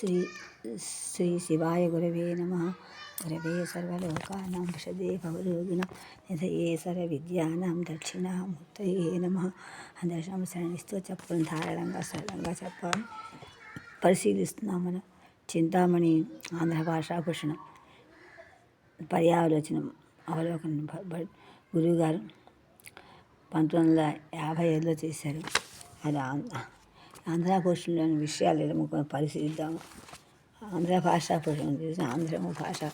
శ్రీ శ్రీ శివాయ గురవే నమ. గురవే సర్వలోకానాం షదే భవరోగిణం నిధయే సర్వ విద్యానాం దక్షిణామూర్తయే నమ. దర్శనం శరణిస్తూ చెప్పడం ధారాళంగా సరళంగా చెప్పాలి. పరిశీలిస్తున్నాం మనం. చింతామణి ఆంధ్ర భాషాభూషణం పర్యాలోచనం అవలోకనం. గురువుగారు పంతొమ్మిది వందల యాభై ఐదులో చేశారు. అది ఆంధ్ర భాషలోని విషయాలు ఎడముకొని పరిశీలిద్దాము. ఆంధ్ర భాష పోషణ ఆంధ్ర భాష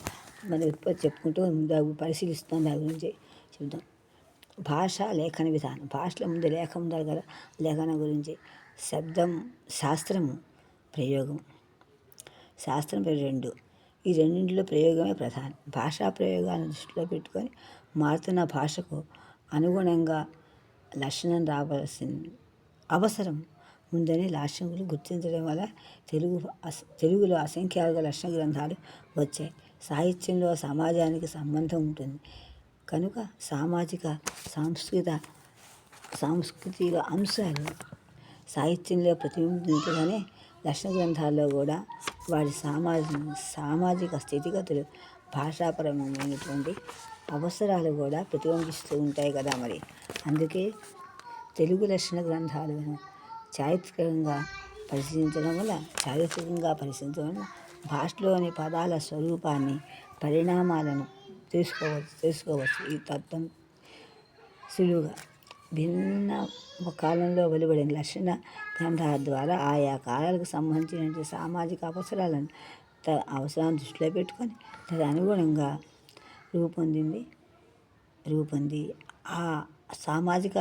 మన ఉత్పత్తి చెప్పుకుంటూ దాని పరిశీలిస్తాం దాని గురించి చెప్దాం. భాష లేఖన విధానం. భాషలో ముందు లేఖ ఉండాలి కదా లేఖన గురించి. శబ్దం శాస్త్రము ప్రయోగం. శాస్త్రం రెండు. ఈ రెండింటిలో ప్రయోగమే ప్రధానం. భాషా ప్రయోగాలను దృష్టిలో పెట్టుకొని మారుతున్న భాషకు అనుగుణంగా లక్షణం రావాల్సింది అవసరం ఉందని లాస్యంకులు గుర్తించడం వల్ల తెలుగు తెలుగులో అసంఖ్యాక లక్షణ గ్రంథాలు వచ్చాయి. సాహిత్యంలో సమాజానికి సంబంధం ఉంటుంది. కనుక సామాజిక సాంస్కృత సాంస్కృతిక అంశాలు సాహిత్యంలో ప్రతిబింబించగానే లక్షణ గ్రంథాల్లో కూడా వారి సామాజ సామాజిక స్థితిగతులు భాషాపరమైనటువంటి అవసరాలు కూడా ప్రతిబింబిస్తూ ఉంటాయి కదా మరి. అందుకే తెలుగు లక్షణ గ్రంథాలను చారిత్రకంగా పరిశీలించడం వల్ల చారిత్రకంగా పరిశీలించడం వల్ల భాషలోని పదాల స్వరూపాన్ని పరిణామాలను తెలుసుకోవచ్చు తెలుసుకోవచ్చు. ఈ తత్వం సులువుగా భిన్న కాలంలో వెలువడిన లక్షణ గ్రంథాల ద్వారా ఆయా కాలాలకు సంబంధించిన సామాజిక అవసరాలను అవసరాన్ని దృష్టిలో పెట్టుకొని తదనుగుణంగా రూపొందింది రూపొంది. ఆ సామాజిక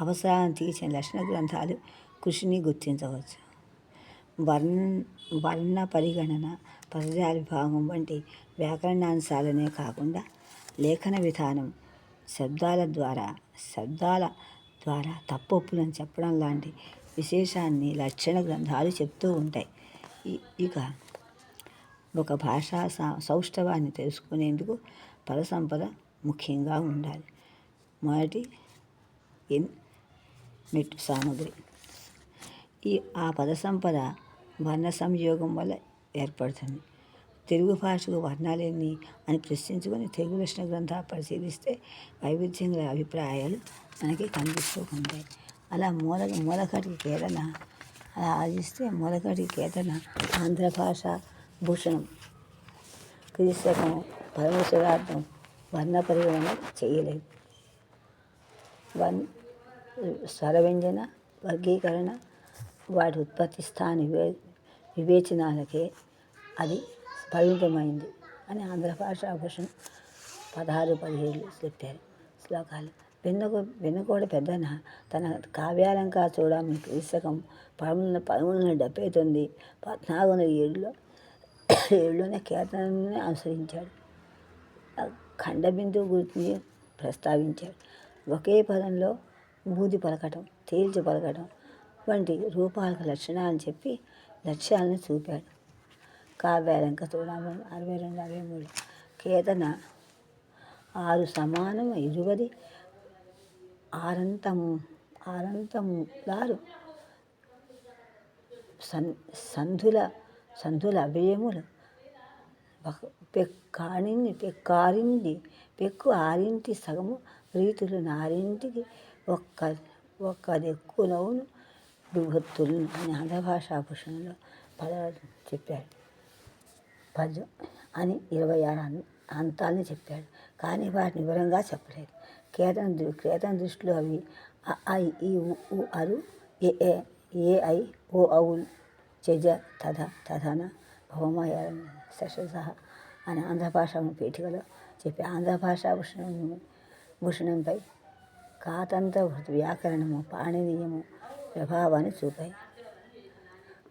అవసరాలను తీర్చిన లక్షణ గ్రంథాలు కృషిని గుర్తించవచ్చు. వర్ణ వర్ణ పరిగణన పదజాల విభాగం వంటి వ్యాకరణాంశాలనే కాకుండా లేఖన విధానం శబ్దాల ద్వారా శబ్దాల ద్వారా తప్పొప్పులను చెప్పడం లాంటి విశేషాన్ని లక్షణ గ్రంథాలు చెప్తూ ఉంటాయి. ఇక ఒక భాషా సౌష్ఠవాన్ని తెలుసుకునేందుకు పద సంపద ముఖ్యంగా ఉండాలి. మొదటి ఎన్ మెట్టు సామగ్రి. ఈ ఆ పద సంపద వర్ణ సంయోగం వల్ల ఏర్పడుతుంది. తెలుగు భాషకు వర్ణాలేని అని ప్రశ్నించుకొని తెలుగు లక్షణ గ్రంథాలు పరిశీలిస్తే వైవిధ్యం గల అభిప్రాయాలు మనకి కనిపిస్తూ ఉంటాయి అలా మూల మూలకటి కేరళ అలా ఆదిస్తే మూలకటి కేరళ ఆంధ్ర భాష భూషణం క్రీస్తకం పరమేశ్వరార్థం వర్ణ పరిగణన చేయలేదు. వన్ స్వరవ్యంజన వర్గీకరణ వాటి ఉత్పత్తి స్థాన వివే వివేచనాలకే అది పరిమితమైంది అని ఆంధ్ర భాషాభూషణం పదహారు పదిహేడు చెప్పారు. శ్లోకాలు. వెన్నకు వెన్నకోడ పెద్దన తన కావ్యాలంకా చూడమని పుస్తకం పదమూడు పదమూడు వందల డెబ్బై తొమ్మిది పద్నాలుగు వందల ఏడులో ఏడులోనే కేతనాన్ని అనుసరించాడు. ఖండబిందు గురించి ప్రస్తావించాడు. ఒకే పదంలో బూది పలకటం తేల్చి పలకటం వంటి రూపాలకు లక్షణాలను చెప్పి లక్ష్యాలను చూపాడు. కావ్యాలంక తృణామం అరవై రెండు అరవై మూడు కేతన ఆరు సమానం ఇరువది ఆరంతము ఆరంతములారు సన్ సంధుల సంధుల అభయములు. పెక్కాణిని పెక్కారింది పెక్కు ఆరింటి సగము రీతులు నారింటికి ఒక్క ఒక్క దెక్కునవును దుర్భక్తులు అని ఆంధ్ర భాషాభూషణలో పదాలు చెప్పాడు. పద్యం అని ఇరవై ఆరు అంతాలని చెప్పాడు. కానీ వాటిని వివరంగా చెప్పలేదు. కేతన కేతన దృష్టిలో అవి ఐ ఈ ఉ అరు ఏ ఏ ఐ ఓ ఔల్ చెజ తథ తథన భౌమయ సహ అని ఆంధ్రభాష పీఠికలో చెప్పి ఆంధ్రభాష భూషణము భూషణం భూషణంపై కాతంత్ర వ్యాకరణము పాణనీయము ప్రభావాన్ని చూపాయి.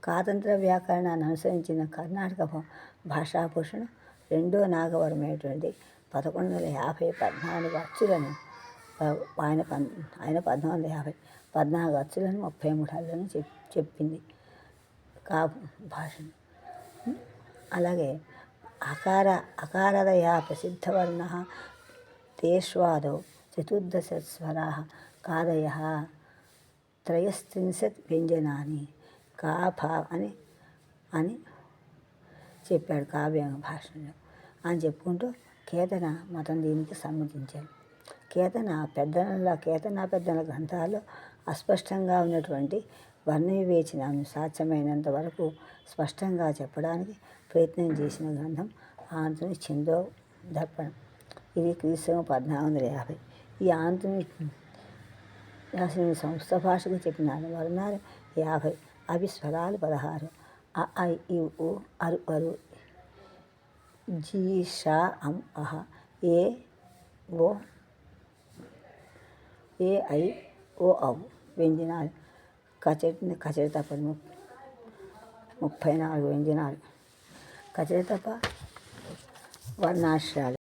కాతంత్ర వ్యాకరణాన్ని అనుసరించిన కర్ణాటక భాషాభూషణ రెండో నాగవరమైనటువంటి పదకొండు వందల యాభై పద్నాలుగు అచ్చులను ఆయన ఆయన పద్నాలుగు వందల యాభై పద్నాలుగు అచ్చులను ముప్పై మూడు చెప్ చెప్పింది కా భాషను. అలాగే అకార అకారదయ ప్రసిద్ధవర్ణ తేష్వాదౌ చతుర్దశస్వరా కాదయ త్రయస్త్రింశత్ వ్యంజనాన్ని కాఫా అని అని చెప్పాడు కావ్య భాషలో. అని చెప్పుకుంటూ కేతన మతం దీనికి సమ్మతించాడు. కేతన పెద్దల కేతన పెద్దల గ్రంథాల్లో అస్పష్టంగా ఉన్నటువంటి వర్ణ వివేచనను సాధ్యమైనంత వరకు స్పష్టంగా చెప్పడానికి ప్రయత్నం చేసిన గ్రంథం ఆంతుని చిందో దర్పణం ఇది క్రీస్తు పద్నాలుగు వందల యాభై. ఈ ఆంధ్రుని రాసిన సంస్థ భాషకు చెప్పినారు వర్ణాలు యాభై అవి స్వరాలు పదహారు అ ఐ ఈ ఉ అరు అరు జీ షా అం అహ ఏ ఓ ఏ ఐ ఓ ఔ వ్యంజనాలు కచరి కచరి తప్ప ముప్పై నాలుగు వ్యంజనాలు కచరి తప్ప వర్ణాశ్రాలు